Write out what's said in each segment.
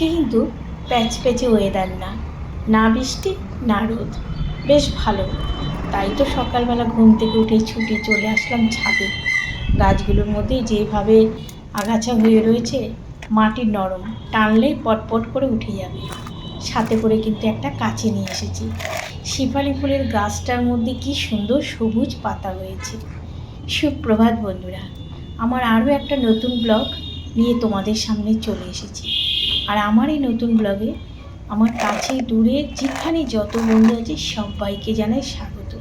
আজকে কিন্তু প্যাচ প্যাচে ওয়েদার না। না বৃষ্টি, না রোদ। বেশ ভালো। তাই তো সকালবেলা ঘুম থেকে উঠে ছুটে চলে আসলাম ছাদে। গাছগুলোর মধ্যে যেভাবে আগাছা হয়ে রয়েছে, মাটি নরম। টানলেই পটপট করে উঠে যাবে। সাথে করে কিন্তু একটা কাছে নিয়ে এসেছি। শিফালি ফুলের গাছটার মধ্যে কি সুন্দর সবুজ পাতা হয়েছে সুপ্রভাত বন্ধুরা, আমার আরও একটা নতুন ব্লগ নিয়ে তোমাদের সামনে চলে এসেছি। আর আমার এই নতুন ব্লগে আমার কাছে দূরে যেখানে যত বন্ধু আছে সবাইকে জানাই স্বাগত।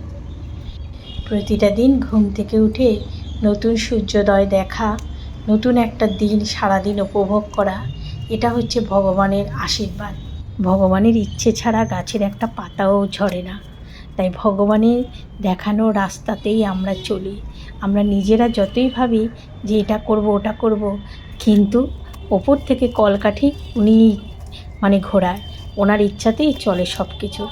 প্রতিটা দিন ঘুম থেকে উঠে নতুন সূর্যোদয় দেখা, নতুন একটা দিন সারাদিন উপভোগ করা, এটা হচ্ছে ভগবানের আশীর্বাদ। ভগবানের ইচ্ছে ছাড়া গাছের একটা পাতাও ঝরে না। তাই ভগবানের দেখানো রাস্তাতেই আমরা চলি। আমরা নিজেরা যতই ভাবি যে এটা করব, ওটা করব, কিন্তু ওপর থেকে কলকাঠি উনি মানে ঘোরায় ওনার ইচ্ছাতেই চলে সব কিছু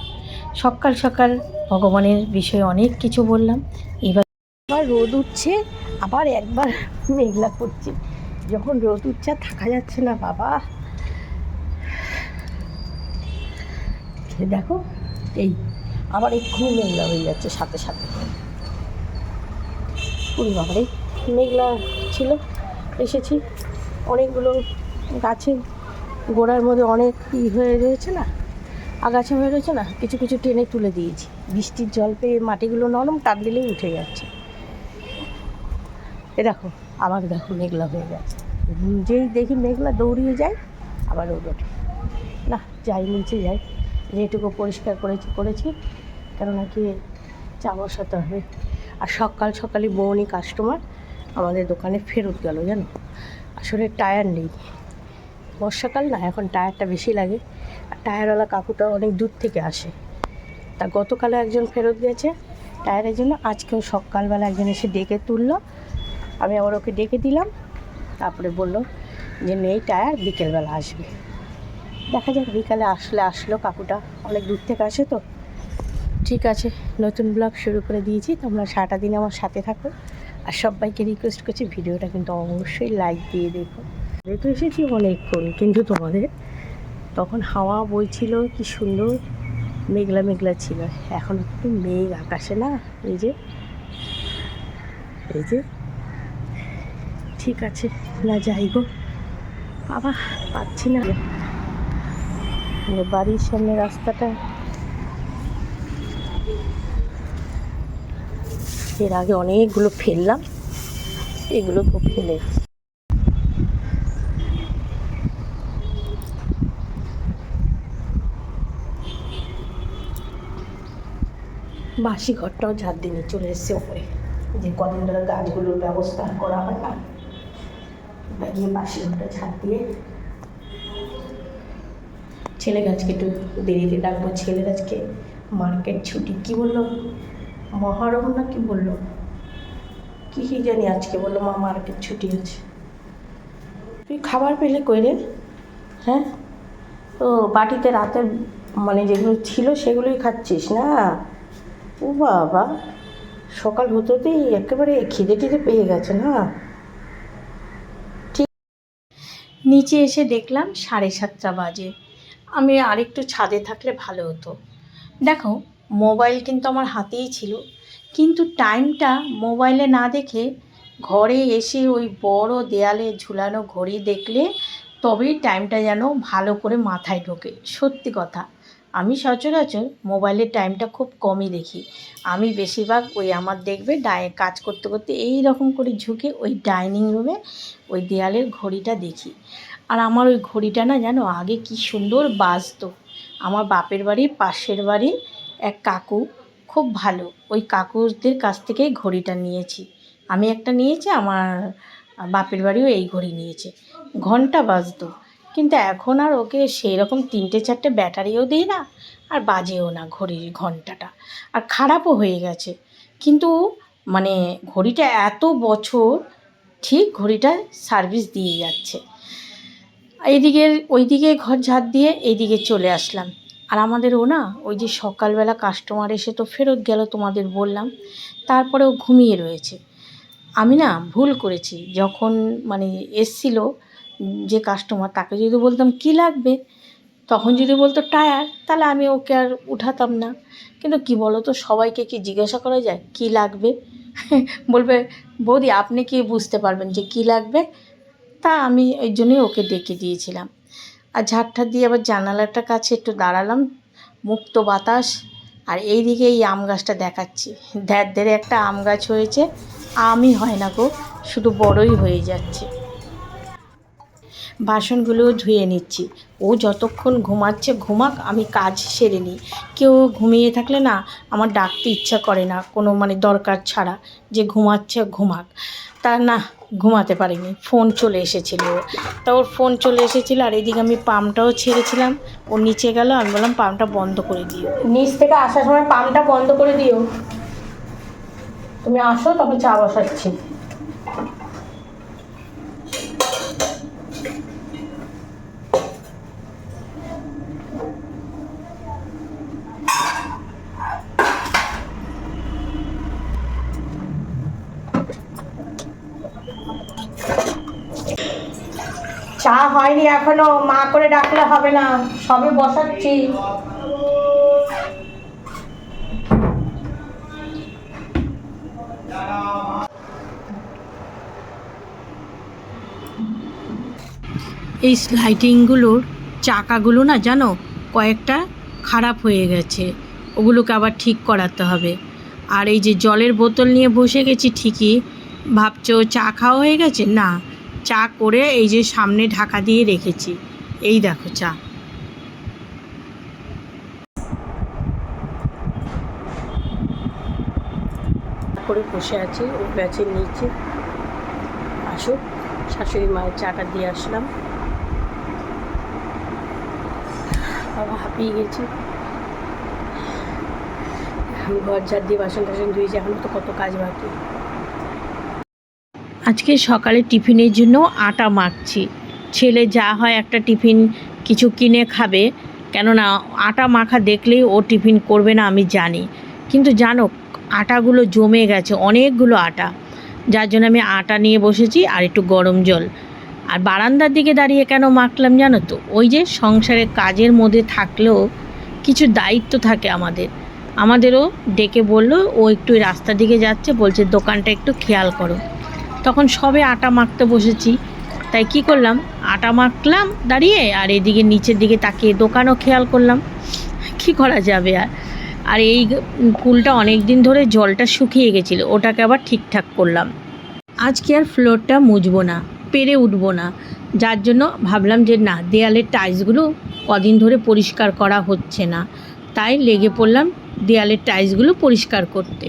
সকাল সকাল ভগবানের বিষয়ে অনেক কিছু বললাম। এবার আবার রোদ উঠছে, আবার একবার মেঘলা করছে। যখন রোদ উঠছে থাকা যাচ্ছে না, বাবা। দেখো, এই আবার এক্ষুনি মেঘলা হয়ে যাচ্ছে সাথে সাথে। ওই বাবারে, মেঘলা ছিল, এসেছি। অনেকগুলো গাছের গোড়ার মধ্যে অনেক ই হয়ে রয়েছে না, আগাছা হয়ে রয়েছে না, কিছু কিছু টেনে তুলে দিয়েছি। বৃষ্টির জল পেয়ে মাটিগুলো নরম টান দিলেই উঠে যাচ্ছে। এ দেখো আবার দেখো মেঘলা হয়ে গেছে। যেই দেখি মেঘলা দৌড়িয়ে যায়, আবার রোদ ওঠে না, যাই নিচে যাই যেটুকু পরিষ্কার করেছি করেছি, কেননা কি চা বসাতে হবে। আর সকাল সকালই বৌনি কাস্টমার আমাদের দোকানে ফেরত গেল, জানো? আসলে টায়ার নেই। বর্ষাকাল না, এখন টায়ারটা বেশি লাগে। আর টায়ারওয়ালা কাকুটা অনেক দূর থেকে আসে। তা গতকালে একজন ফেরত গেছে। টায়ারের জন্য আজকেও সকালবেলা একজন এসে ডেকে তুললো। আমি আবার ওকে ডেকে দিলাম। তারপরে বলল যে, নেই টায়ার, বিকেলবেলা আসবে। দেখা যাক, বিকালে আসলে আসলো কাকুটা। অনেক দূর থেকে আসে তো। ঠিক আছে, নতুন ব্লগ শুরু করে দিয়েছি। তোমরা সারাটা দিন আমার সাথে থাকো। আর সবাইকে রিকোয়েস্ট করছি ভিডিওটা কিন্তু অবশ্যই লাইক দিয়ে দেখো। তো এসেছি অনেকক্ষণ, কিন্তু তোমাদের তখন হাওয়া বইছিল, কি সুন্দর মেঘলা মেঘলা ছিল। এখন একটু মেঘ আকাশে না? এই যে এই যে, ঠিক আছে, না যাই গো। বাবা, পাচ্ছি না। বাড়ির সামনে রাস্তাটা এর আগে অনেকগুলো ফেললাম। এগুলোকেও ফেলে। বাসি ঘরটাও ঝাড় দিয়ে নিয়ে চলে এসছে ওপরে। যে কদিন ধরে গাছগুলোর ব্যবস্থা করা হয় না গিয়ে বাসি ঘরটা ঝাড় দিয়ে ছেলে গাছকে একটু দেরিতে ডাকবো, ছেলে গাছকে মার্কেট ছুটি, কি বলল? মহারম না কি বলল, কি কি জানি আজকে? বলল, মা, মার্কেট ছুটি আছে। তুই খাবার পেলে কই রে? হ্যাঁ? ও, বাটিতে রাতের মানে যেগুলো ছিল সেগুলোই খাচ্ছিস না? ও বাবা, সকাল হতেই একেবারে খিদে টিদে পেয়ে গেছে না? ঠিক নিচে এসে দেখলাম সাড়ে সাতটা বাজে। আমি আরেকটু ছাদে থাকলে ভালো হতো। দেখো মোবাইল কিন্তু আমার হাতেই ছিল। কিন্তু টাইমটা মোবাইলে না দেখে ঘরে এসে ওই বড় দেয়ালে ঝুলানো ঘড়ি দেখলে তবেই টাইমটা যেন ভালো করে মাথায় ঢোকে। সত্যি কথা, আমি সচরাচর মোবাইলের টাইমটা খুব কমই দেখি। আমি বেশিরভাগ ওই আমার দেখবে ডাই, কাজ করতে করতে এই রকম করে ঝুঁকে ওই ডাইনিং রুমে ওই দেয়ালের ঘড়িটা দেখি। আর আমার ওই ঘড়িটা না জানো আগে কি সুন্দর বাজতো। আমার বাপের বাড়ি পাশের বাড়ি এক কাকু, খুব ভালো। ওই কাকুদের কাছ থেকেই ঘড়িটা নিয়েছি। আমি একটা নিয়েছি, আমার বাপের বাড়িও এই ঘড়ি নিয়েছে। ঘণ্টা বাজতো, কিন্তু এখন আর ওকে সেই রকম তিনটে চারটে ব্যাটারিও দিই না, আর বাজেও না ঘড়ির ঘন্টাটা। আর খারাপও হয়ে গেছে। কিন্তু মানে ঘড়িটা এত বছর, ঠিক ঘড়িটা সার্ভিস দিয়ে যাচ্ছে। এইদিকে ওইদিকে ঘর ঝাড় দিয়ে এইদিকে চলে আসলাম। আর আমাদের ও না, ওই যে সকালবেলা কাস্টমার এসে তো ফেরত গেল তোমাদের বললাম তারপরে ও ঘুমিয়ে রয়েছে। আমি না ভুল করেছি, যখন মানে এসছিল যে কাস্টমার তাকে যদি বলতাম কী লাগবে, তখন যদি বলতো টায়ার, তাহলে আমি ওকে আর উঠাতাম না। কিন্তু কি বলো তো সবাইকে কি জিজ্ঞাসা করা যায়, কী লাগবে? বলবে, বৌদি, আপনি কি বুঝতে পারবেন যে কী লাগবে? তা আমি ওই জন্যই ওকে ডেকে দিয়েছিলাম। আর ঝাড়টা দিয়ে আবার জানালাটা কাছে একটু দাঁড়ালাম, মুক্ত বাতাস, আর এই দিকে এই আম গাছটা দেখাচ্ছি। ধ্যার ধেরে একটা আম গাছ হয়েছে, আমই হয় না গো, শুধু বড়ই হয়ে যাচ্ছে। বাসনগুলোও ধুয়ে নিচ্ছি। ও যতক্ষণ ঘুমাচ্ছে, ঘুমাক, আমি কাজ সেরে নিই। কেউ ঘুমিয়ে থাকলে না, আমার ডাকতে ইচ্ছা করে না, কোনো মানে দরকার ছাড়া। যে ঘুমাচ্ছে, ঘুমাক। তা না, ঘুমাতে পারিনি। ফোন চলে এসেছিল। তা ওর ফোন চলে এসেছিল আর এদিকে আমি পাম্পটাও ছেড়েছিলাম। ও নিচে গেল, আমি বললাম পাম্পটা বন্ধ করে দিও। নিচ থেকে আসার সময় পাম্পটা বন্ধ করে দিও। তুমি আসো তবে চা বসাচ্ছি। চা হয়নি এখনও, মা করে ডাকলে হবে না, সবে বসাচ্ছি। এই লাইটিংগুলোর চাকাগুলো না জানো, কয়েকটা খারাপ হয়ে গেছে, ওগুলোকে আবার ঠিক করাতে হবে। আর এই যে জলের বোতল নিয়ে বসে গেছি ঠিকই, ভাবছ চা খাওয়া হয়ে গেছে? না চা করে এই যে সামনে ঢাকা দিয়ে রেখেছি। এই দেখো চা। করে বসে আছি ও গাছের নিচে। আসুক শাশুড়ি মায়ের চাটা দিয়ে আসলাম। বাবা হাঁপিয়ে গেছি। ঘর ঝাড় দিয়ে বাসন টাসন ধুয়েছি, এখন তো কত কাজ বাকি। আজকে সকালে টিফিনের জন্য আটা মাখছি। ছেলে যা হয় একটা টিফিন কিছু কিনে খাবে। কেননা আটা মাখা দেখলেই ও টিফিন করবে না আমি জানি। কিন্তু জানো, আটাগুলো জমে গেছে, অনেকগুলো আটা। যার জন্য আমি আটা নিয়ে বসেছি আর একটু গরম জল। আর বারান্দার দিকে দাঁড়িয়ে কেন মাখলাম জানো তো? ওই যে সংসারের কাজের মধ্যে থাকলেও কিছু দায়িত্ব থাকে আমাদের। আমাদেরও ডেকে বলল, ও একটু রাস্তার দিকে যাচ্ছে, বলছে দোকানটা একটু খেয়াল করো। তখন সবে আটা মাখতে বসেছি। তাই কি করলাম? আটা মাখলাম দাঁড়িয়ে আর এদিকে নিচের দিকে তাকিয়ে দোকানও খেয়াল করলাম। কি করা যাবে আর? আর এই পুলটা অনেক দিন ধরে জলটা শুকিয়ে গেছিল, ওটাকে আবার ঠিকঠাক করলাম। আজকে আর ফ্লোরটা মুছবো না, পেরে উঠবো না। যার জন্য ভাবলাম যে না, দেয়ালের টাইলসগুলো কদিন ধরে পরিষ্কার করা হচ্ছে না। তাই লেগে পড়লাম দেয়ালের টাইলসগুলো পরিষ্কার করতে।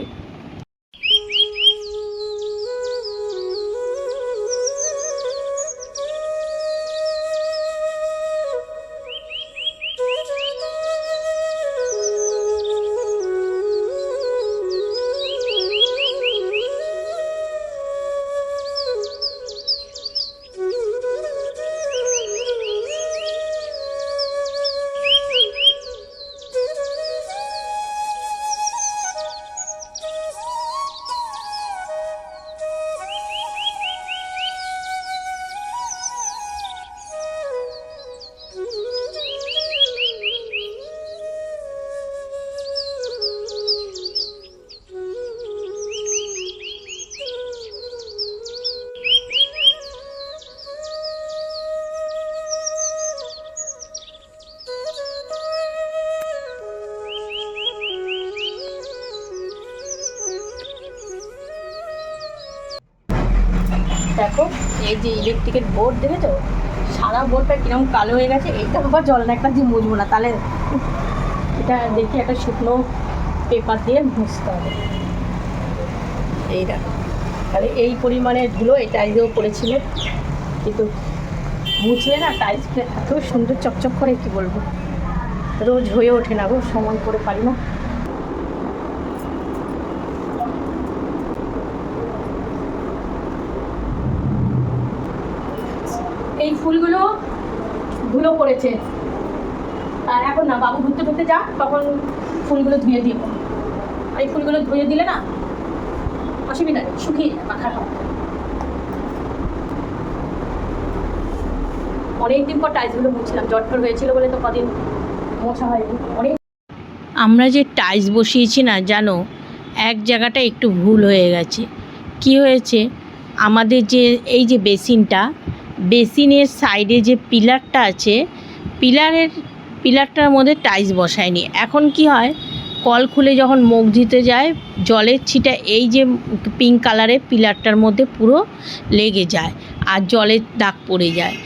দেখো, এই যে ইলেকট্রিকের বোর্ড দেবে তো সারা বোর্ডটা কীরকম কালো হয়ে গেছে, এইটা আবার জল না একটা দিয়ে মুছবো না। তাহলে এটা দেখি একটা শুকনো পেপার দিয়ে মুছতে হবে। এই দেখো, তাহলে এই পরিমাণে ধুলো এই টাইলসেও পড়েছিল কিন্তু মুছলে না টাইলসগুলো এত সুন্দর চকচক করে, কি বলব? রোজ হয়ে ওঠে না গো, সময় করে পারি না এই ফুলগুলো ধুলো পড়েছে আর এখন না, বাবু ঘুরতে ঘুরতে যা, তখন ফুলগুলো ধুয়ে আর এই ফুলগুলো ধুয়ে দিলে না, অসুবিধা নেই, শুকিয়ে যায় মাখা খাওয়া অনেক দিন পর টাইলসগুলো মুছলাম জটফট হয়েছিল বলে তো কদিন মোছা হয়নি, অনেক আমরা যে টাইলস বসিয়েছি না, জানো, এক জায়গাটা একটু ভুল হয়ে গেছে। কি হয়েছে? আমাদের যে, এই যে বেসিনটা বেসিনের সাইডে যে পিলারটা আছে, পিলারের, পিলারটার মধ্যে টাইলস বসায়নি। এখন কি হয়, কল খুলে যখন মুখ ধুতে যায়, জলের ছিটা এই যে পিঙ্ক কালারের পিলারটার মধ্যে পুরো লেগে যায় আর জলের দাগ পড়ে যায়।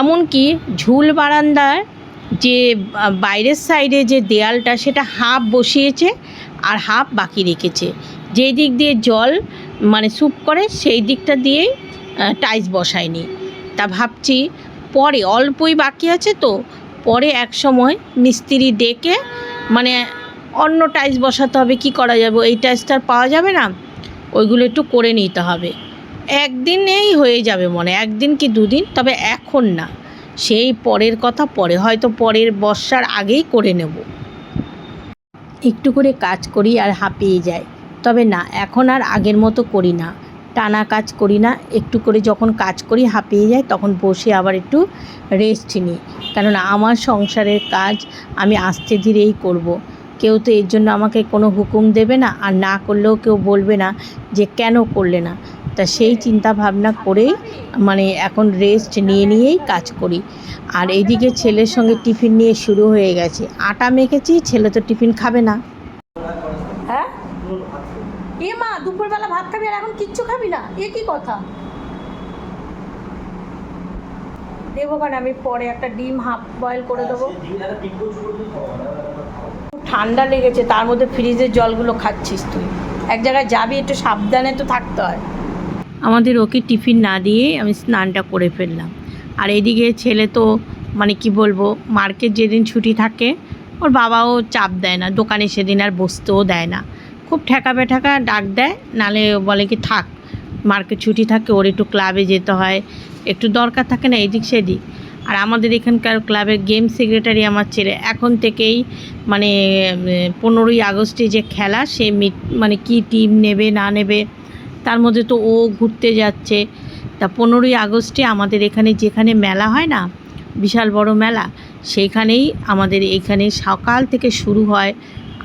এমনকি ঝুল বারান্দার যে বাইরের সাইডে যে দেয়ালটা, সেটা হাফ বসিয়েছে আর হাফ বাকি রেখেছে। যেই দিক দিয়ে জল মানে স্যুপ করে, সেই দিকটা দিয়েই টাইলস বসায়নি। তা ভাবছি, পরে অল্পই বাকি আছে তো, পরে এক সময় মিস্ত্রি ডেকে মানে অন্য টাইলস বসাতে হবে, কি করা যাবে, এই টাইলসটা পাওয়া যাবে না, ওইগুলো একটু করে নিতে হবে। একদিনেই হয়ে যাবে মনে, একদিন কি দুদিন, তবে এখন না, সেই পরের কথা পরে, হয়তো পরের বর্ষার আগেই করে নেব। একটু করে কাজ করি আর হাঁপিয়ে যায় তবে না, এখন আর আগের মতো করি না। টানা কাজ করি না, একটু করে যখন কাজ করি হাঁপিয়ে যায় তখন বসে আবার একটু রেস্ট নিই। কেননা আমার সংসারের কাজ আমি আস্তে ধীরেই করব। কেউ তো এর জন্য আমাকে কোনো হুকুম দেবে না আর না করলেও কেউ বলবে না যে কেন করলে না। তা সেই চিন্তা ভাবনা করেই মানে এখন রেস্ট নিয়ে নিয়েই কাজ করি। আর এইদিকে ছেলের সঙ্গে টিফিন নিয়ে শুরু হয়ে গেছে। আটা মেখেছি, ছেলে তো টিফিন খাবে না। এ মা দুপুরবেলা ভাত খাবি আর এখন কিচ্ছু খাবি না? এ কি কথা? দেবো কারণ আমি পরে একটা ডিম হাফ বয়েল করে দেবো। ঠান্ডা লেগেছে তার মধ্যে ফ্রিজের জলগুলো খাচ্ছিস তুই। এক জায়গায় যাবি একটু সাবধানে তো থাকতে হয়। আমাদের ওকে টিফিন না দিয়ে আমি স্নানটা করে ফেললাম। আর এদিকে ছেলে তো মানে কি বলব মার্কেট যেদিন ছুটি থাকে ওর বাবাও চাপ দেয় না দোকানে সেদিন আর বসতেও দেয় না। খুব ঠেকা বেঠাকা ডাক দেয়, নালে বলে কি, থাক, মার্কেট ছুটি থাকে, ওর একটু ক্লাবে যেতে হয়, একটু দরকার থাকে না, এদিক সেদিক। আর আমাদের এখানকার ক্লাবের গেম সেক্রেটারি আমার ছেলে, এখন থেকেই মানে পনেরোই আগস্টে যে খেলা, সে মানে কি টিম নেবে, না নেবে, তার মধ্যে তো ও ঘুরতে যাচ্ছে। তা পনেরোই আগস্টে আমাদের এখানে যেখানে মেলা হয় না, বিশাল বড় মেলা সেইখানেই আমাদের এখানে সকাল থেকে শুরু হয়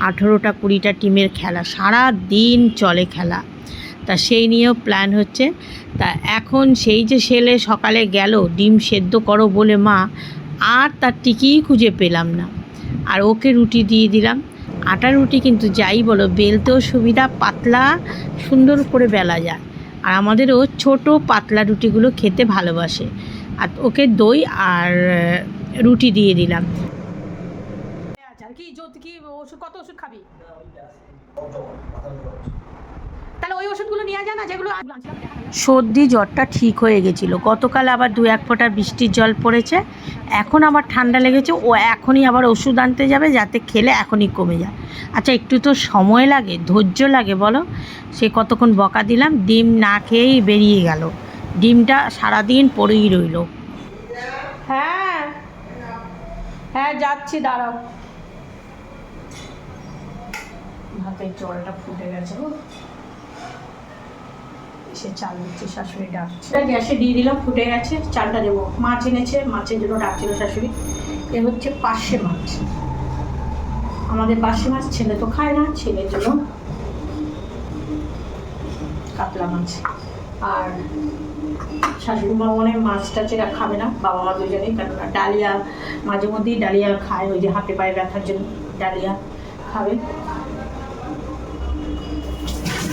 আঠেরোটা কুড়িটা টিমের খেলা সারা দিন চলে খেলা। তা সেই নিয়েও প্ল্যান হচ্ছে। তা এখন সেই যে ছেলে সকালে গেল, ডিম সেদ্ধ করো বলে মা, আর তার টিকিই খুঁজে পেলাম না। আর ওকে রুটি দিয়ে দিলাম। আটা রুটি কিন্তু যাই বলো, বেলতেও সুবিধা, পাতলা, সুন্দর করে বেলা যায়। আর আমাদেরও ছোট পাতলা রুটিগুলো খেতে ভালোবাসে। আর ওকে দই আর রুটি দিয়ে দিলাম। কি ওষুধ কত ওষুধ খাবি? তাহলে ওই ওষুধগুলো নিয়ে যা না যেগুলো। সর্দি জ্বরটা ঠিক হয়ে গেছিল। গতকাল আবার দু এক ফোঁটা বৃষ্টির জল পড়েছে। এখন আবার ঠান্ডা লেগেছে। ও এখনই আবার ওষুধ আনতে যাবে যাতে খেলে এখনই কমে যায়। আচ্ছা একটু তো সময় লাগে ধৈর্য লাগে বলো। সে কতক্ষণ বকা দিলাম ডিম না খেয়েই বেরিয়ে গেল। ডিমটা সারাদিন পড়েই রইল। হ্যাঁ। হ্যাঁ যাচ্ছি দাঁড়াও। ভাতের জলটা ফুটে গেছে এসে চাল দিচ্ছে, শাশুড়ি ডাকছে। গ্যাসে দিয়ে দিলাম, ফুটে গেছে, চালটা দেবো। মাছ এনেছে, মাছের জন্য ডাকছিল শাশুড়ি। এ হচ্ছে পার্শে মাছ। আমাদের পার্শে মাছ, ছেলে তো খায় না ছেলের জন্য কাতলা মাছ। আর শাশুড়ি মা মনে মাছ টাছ এরা খাবে না, বাবা মা দুজনেই, কেননা ডালিয়া মাঝে মধ্যেই ডালিয়া খায়, ওই যে হাতে পায়ে ব্যথার জন্য ডালিয়া খাবে।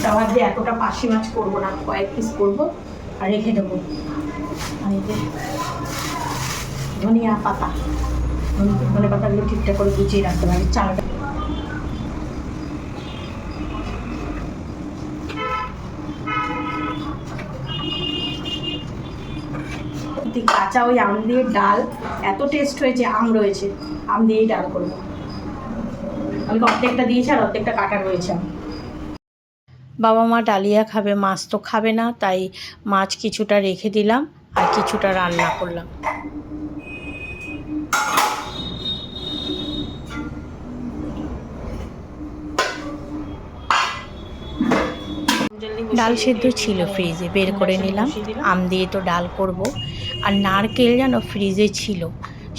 তাওয়ার দিয়ে এতটা পাশি মাছ করব না, কয়েক পিস করব, আর রেখে দেবো। ধনিয়া পাতা ধনে- পাতাগুলো ঠিকঠাক করে গুছিয়ে রাখতে পারি চালটা কাঁচা ওই আম দিয়ে ডাল, এত টেস্ট হয়েছে, আম রয়েছে। আম দিয়েই ডাল করব। আমি অর্ধেকটা দিয়েছি আর অর্ধেকটা কাটা রয়েছে আম। বাবা মা ডালিয়া খাবে, মাছ তো খাবে না, তাই মাছ কিছুটা রেখে দিলাম আর কিছুটা রান্না করলাম। ডাল সেদ্ধ ছিল ফ্রিজে, বের করে নিলাম। আম দিয়ে তো ডাল করব। আর নারকেল যেন ফ্রিজে ছিল,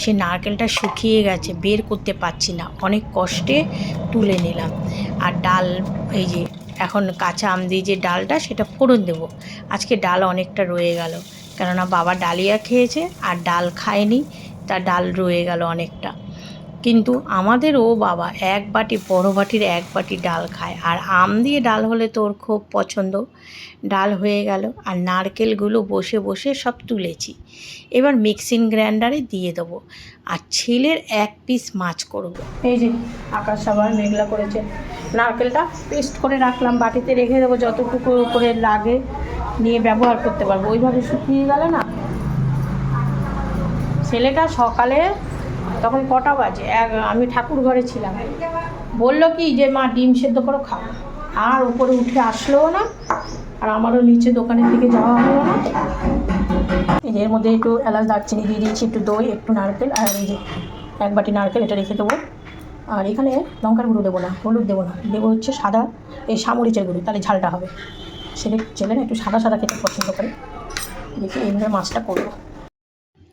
সে নারকেলটা শুকিয়ে গেছে, বের করতে পারছি না। অনেক কষ্টে তুলে নিলাম। আর ডাল, এই যে এখন কাঁচা আম দিয়ে যে ডালটা, সেটা ফোড়ন দেবো। আজকে ডাল অনেকটা রয়ে গেল। কেননা বাবা ডালিয়া খেয়েছে আর ডাল খায়নি, তা ডাল রয়ে গেল অনেকটা। কিন্তু আমাদের ও বাবা এক বাটি বড় বাটির এক বাটি ডাল খায়। আর আম দিয়ে ডাল হলে তোর খুব পছন্দ। ডাল হয়ে গেল, আর নারকেলগুলো বসে বসে সব তুলেছি। এবার মিক্সিং গ্রাইন্ডারে দিয়ে দেবো। আর ছেলের এক পিস মাছ করব। এই যে আকাশ আবার মেঘলা করেছে। নারকেলটা পেস্ট করে রাখলাম, বাটিতে রেখে দেবো, যতটুকু করে লাগে নিয়ে ব্যবহার করতে পারব। ওইভাবে শুকিয়ে গেলে না, ছেলেটা সকালে তখন কটা বাজে? এক, আমি ঠাকুর ঘরে ছিলাম। বলল কি যে, মা, ডিম সেদ্ধ করে, খাও। আর উপরে উঠে আসলোও না, আর আমারও নিচে দোকানের দিকে যাওয়া হলো না। এর মধ্যে একটু এলাচ দারচিনি দিয়ে দিয়েছি একটু দই, একটু নারকেল, আর এই যে এক বাটি নারকেল, এটা রেখে দেবো। আর এখানে লঙ্কার গুঁড়ো দেবো না, হলুদ দেবো না, দেবো হচ্ছে সাদা, এই সামরিচের গুঁড়ো, তাহলে ঝালটা হবে। সেটা ছেলে না একটু সাদা সাদা খেতে পছন্দ করে, দেখি এইভাবে মাছটা করব।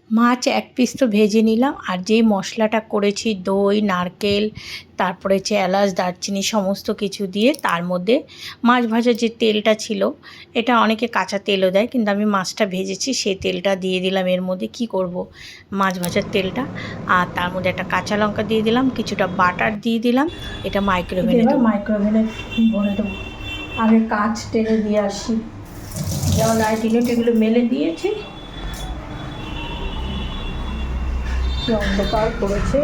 মাছ এক পিস তো ভেজে নিলাম আর যেই মশলাটা করেছি দই নারকেল তারপরে হচ্ছে এলাচ দারচিনি সমস্ত কিছু দিয়ে তার মধ্যে মাছ ভাজার যে তেলটা ছিল এটা অনেকে কাঁচা তেলও দেয় কিন্তু আমি মাছটা ভেজেছি সেই তেলটা দিয়ে দিলাম এর মধ্যে কি করব? মাছ ভাজার তেলটা আর তার মধ্যে একটা কাঁচা লঙ্কা দিয়ে দিলাম কিছুটা বাটার দিয়ে দিলাম এটা মাইক্রোওভেনে মাইক্রোওভেনে ভরে দেবো। আগে কাঁচ টেনে দিয়ে আসি। যেমন লাইট এগুলো মেলে দিয়েছি। কি অন্ধকার পড়েছে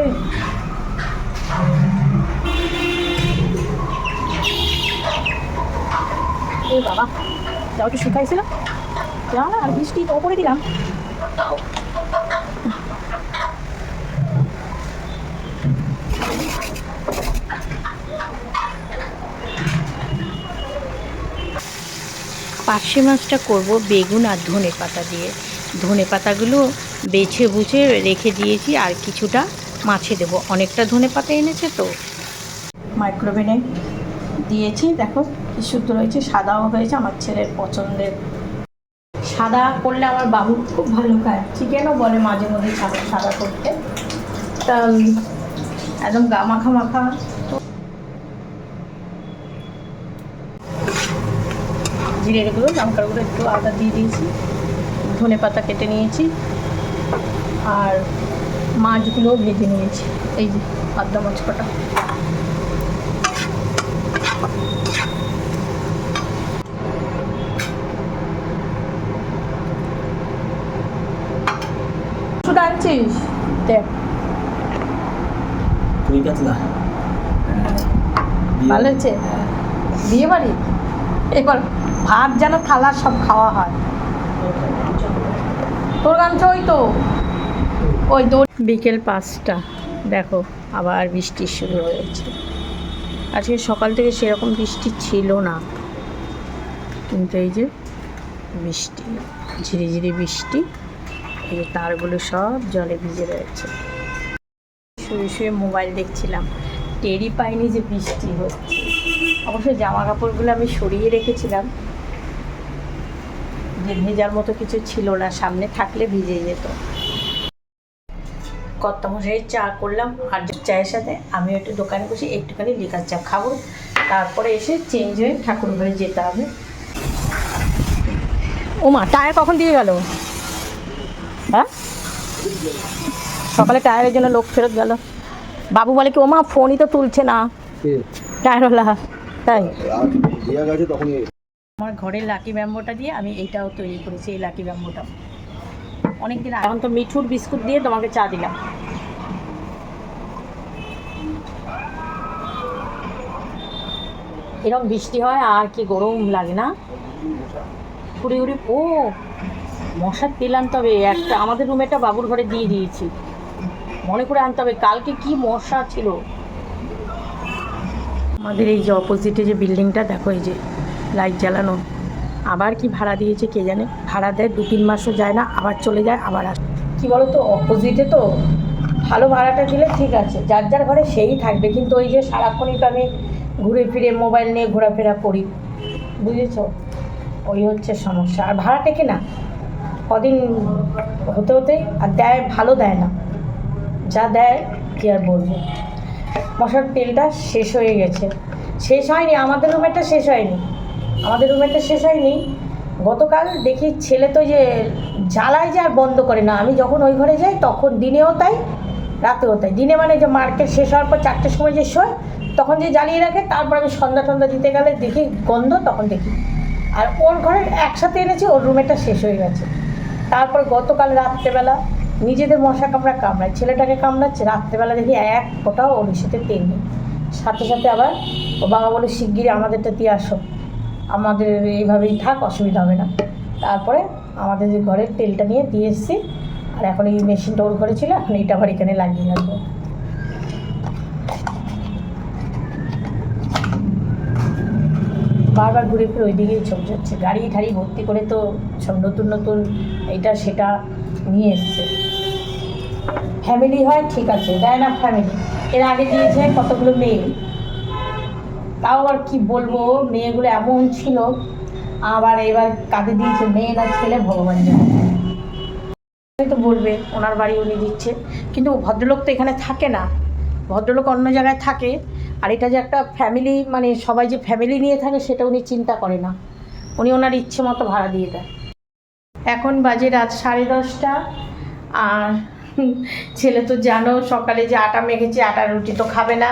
এ বাবা, যাও একটু যা না, আর বৃষ্টি ওপরে দিলাম। পার্শে মাছটা করব বেগুন আর ধনে পাতা দিয়ে। ধনে পাতাগুলো বেছে বুঝে রেখে দিয়েছি আর কিছুটা মাছে দেবো। অনেকটা ধনে পাতা এনেছে তো। মাইক্রোওভেনে দিয়েছি। দেখো কি শুদ্ধ রয়েছে সাদাও হয়েছে, আমার ছেলের পছন্দের। সাদা করলে আমার বাবু খুব ভালো খায়। চিকেনও বলে মাঝে মধ্যে সাদা সাদা করতে? তা একদম গা মাখা। মাখা জিরে গুঁড়ো, লঙ্কার গুঁড়ো একটু আদা দিয়ে দিয়েছি। ধনে পাতা কেটে নিয়েছি আর মাছগুলোও ভেজে নিয়েছি। এই যে পাবদা মাছ কটা আনছিস? দেখ। তুই কাতলা? ভালো হয়েছে? বিয়ে বাড়ি? এবার ভাত যেন থালার সব খাওয়া হয়। তোর গান ওই তো। ওই দৌড় বিকেল পাঁচটা। দেখো, আবার বৃষ্টি শুরু হয়েছে। আজকে সকাল থেকে সেরকম বৃষ্টি ছিল না। কিন্তু এই যে বৃষ্টি, ঝিরিঝিরি বৃষ্টি, এই যে তারগুলো সব জলে ভিজে রয়েছে। শুয়ে শুয়ে মোবাইল দেখছিলাম। টেরই পাইনি যে বৃষ্টি হচ্ছে। অবশ্যই জামা কাপড়গুলো আমি সরিয়ে রেখেছিলাম। যে ভেজার মতো কিছু ছিল না সামনে থাকলে ভিজে যেত। কত মশাই চা করলাম আর চায়ের সাথে আমি একটু দোকানে বসে একটুখানি লিকার চা খাব। তারপরে এসে চেঞ্জ হয়ে ঠাকুর ঘরে যেতে হবে। ও মা টায়ার কখন দিয়ে গেল? হ্যাঁ? সকালে টায়ারের জন্য লোক ফেরত গেল। বাবু বলে কি ও মা ফোনই তো তুলছে না। টায়ারওয়ালা। তাই? আমার ঘরের লাকি ব্যাম্বোটা দিয়ে আমি এইটাও তৈরি করেছি এই লাকি ব্যাম্বোটা অনেকদিন এখন তো মিঠুর বিস্কুট দিয়ে তোমাকে চা দিলাম। এরকম বৃষ্টি হয় আর কি গরম লাগে না। ঘুরে ঘুরে ও মশার তেল আনতে হবে একটা আমাদের রুমে একটা বাবুর ঘরে দিয়ে দিয়েছি। মনে করে আনতে হবে কালকে কি মশা ছিল। আমাদের এই যে অপোজিটে যে বিল্ডিংটা দেখো এই যে লাইট জ্বালানো। আবার কি ভাড়া দিয়েছে কে জানে? ভাড়া দেয়, দু তিন মাসও যায় না, আবার চলে যায়, আবার আসে। কি বলো তো অপোজিটে তো ভালো ভাড়াটা দিলে ঠিক আছে, যার যার ঘরে সেই থাকবে। কিন্তু ওই যে সারাক্ষণই তো আমি ঘুরে ফিরে মোবাইল নিয়ে ঘোরাফেরা করি। বুঝেছ? ওই হচ্ছে সমস্যা। আর ভাড়া টেকে না, কদিন হতে হতে আর দেয়, ভালো দেয় না। যা দেয়, কি আর বলব? মশার তেলটা শেষ হয়ে গেছে। শেষ হয়নি, আমাদের রুমেরটা শেষ হয়নি। আমাদের রুমেরটা শেষ হয়নি। গতকাল দেখি ছেলে তো যে জ্বালায় যে আর বন্ধ করে না। আমি যখন ওই ঘরে যাই, তখন দিনেও তাই, রাতেও তাই। দিনে মানে যে মার্কেট শেষ হওয়ার পর চারটের সময় যে শোয়, তখন যে জ্বালিয়ে রাখে, তারপর আমি সন্ধ্যা টন্ধা দিতে গেলে দেখি গন্ধ, তখন দেখি। আর ওর ঘরে একসাথে এনেছি, ওর রুমেরটা শেষ হয়ে গেছে। তারপর গতকাল রাত্রেবেলা নিজেদের মশা কামড়া কামড়ায়, ছেলেটাকে কামড়াচ্ছে, রাত্রেবেলা দেখি এক ফোটাও ওর সাথে তেল নেই। সাথে সাথে আবার ও বাবা বলে, শিগগিরই আমাদেরটা দিয়ে আসো। আমাদের এইভাবেই থাক, অসুবিধা হবে না। তারপরে আমাদের যে ঘরের তেলটা নিয়ে দিয়ে এসেছি, আর এখন এই মেশিনটা ওর ঘরে ছিল, এখন এইটা আবার এখানে লাগিয়ে রাখব। বারবার ঘুরে ফিরে ওই দিকেই চলে যাচ্ছে গাড়ি ঠাড়ি ভর্তি করে তো সব নতুন নতুন এটা সেটা নিয়ে এসছে। ফ্যামিলি হয়, ঠিক আছে। দেয় না ফ্যামিলি এর আগে দিয়েছে কতগুলো মেয়ে তাও আবার কি বলব, মেয়েগুলো এমন ছিল। আবার এবার কাঁদে দিয়েছে, মেয়ে না ছেলে, ভগবান জানে। তো বলবে, ওনার বাড়ি উনি দিচ্ছে। কিন্তু ভদ্রলোক তো এখানে থাকে না। ভদ্রলোক অন্য জায়গায় থাকে, আর এটা যে একটা ফ্যামিলি মানে সবাই যে ফ্যামিলি নিয়ে থাকে, সেটা উনি চিন্তা করে না। উনি ওনার ইচ্ছে মতো ভাড়া দিয়ে দেয়। এখন বাজে রাত সাড়ে দশটা। আর ছেলে তো জানো, সকালে যে আটা মেখেছে, আটা রুটি তো খাবে না।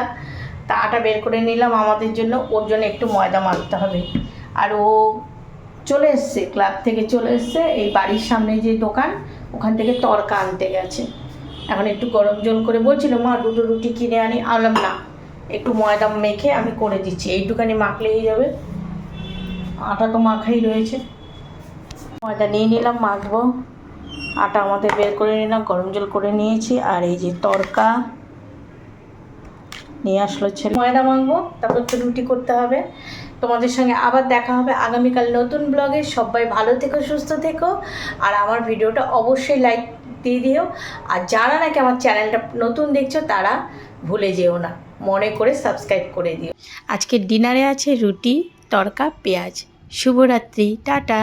তা আটা বের করে নিলাম, আমাদের জন্য, ওর জন্য একটু ময়দা মাখতে হবে। আর ও চলে এসছে, ক্লাব থেকে চলে এসছে, এই বাড়ির সামনে যে দোকান, ওখান থেকে তরকা আনতে গেছে। এখন একটু গরম জল করে বলছিল, মা, দুটো রুটি কিনে আনি। আনলাম, না, একটু ময়দা মেখে আমি করে দিচ্ছি, এইটুখানি মাখলেই যাবে। আটা তো মাখাই রয়েছে। ময়দা নিয়ে নিলাম, মাখবো। আটা আমাদের বের করে নিলাম, গরম জল করে নিয়েছি, আর এই যে তরকা নিয়ে আসলো ছেলে। ময়দা মাখবো, তারপর তো রুটি করতে হবে। তোমাদের সঙ্গে আবার দেখা হবে আগামীকাল নতুন ব্লগে। সবাই ভালো থেকো, সুস্থ থেকো। আর আমার ভিডিওটা অবশ্যই লাইক দিয়ে দিও। আর যারা নাকি আমার চ্যানেলটা নতুন দেখছ, তারা ভুলে যেও না। মনে করে সাবস্ক্রাইব করে দিও। আজকে ডিনারে আছে রুটি, তরকা, পেঁয়াজ। শুভরাত্রি, টাটা।